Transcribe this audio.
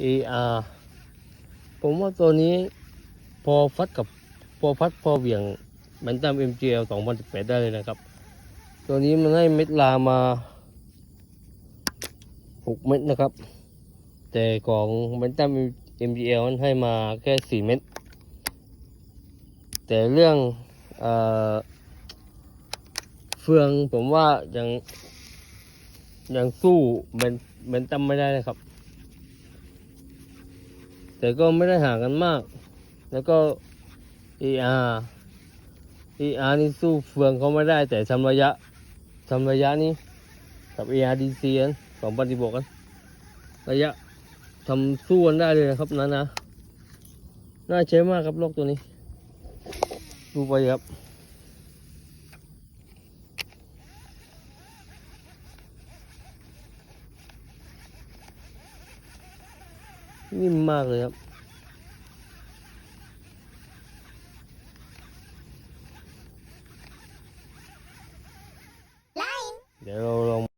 AR ผมว่าตัวนี้พอฟัดกับพอฟัดพอเหวี่ยงแบนตัม MGL 2018 ได้เลยนะครับ ตัวนี้มันให้เม็ดลามา 6 เม็ดนะครับ แต่ของแบนตัม MGL มันให้มาแค่ 4 เม็ดแต่เรื่องเอเฟืองผมว่ายังยังสู้เบนเบนตัมไม่ได้นะครับ แต่ก็ไม่ได้ห่างกันมาก แล้วก็ ER ER นี่สู้เฟืองเขาไม่ได้ แต่ทำระยะทำระยะนี้กับ ARDC นั้นสองปฏิบวกกันระยะทำสู้กันได้เลยนะครับนะนะน่าใช้มากครับโลกตัวนี้ ดูไปครับ นิ่มมากเลยครับ เดี๋ยวเราลอง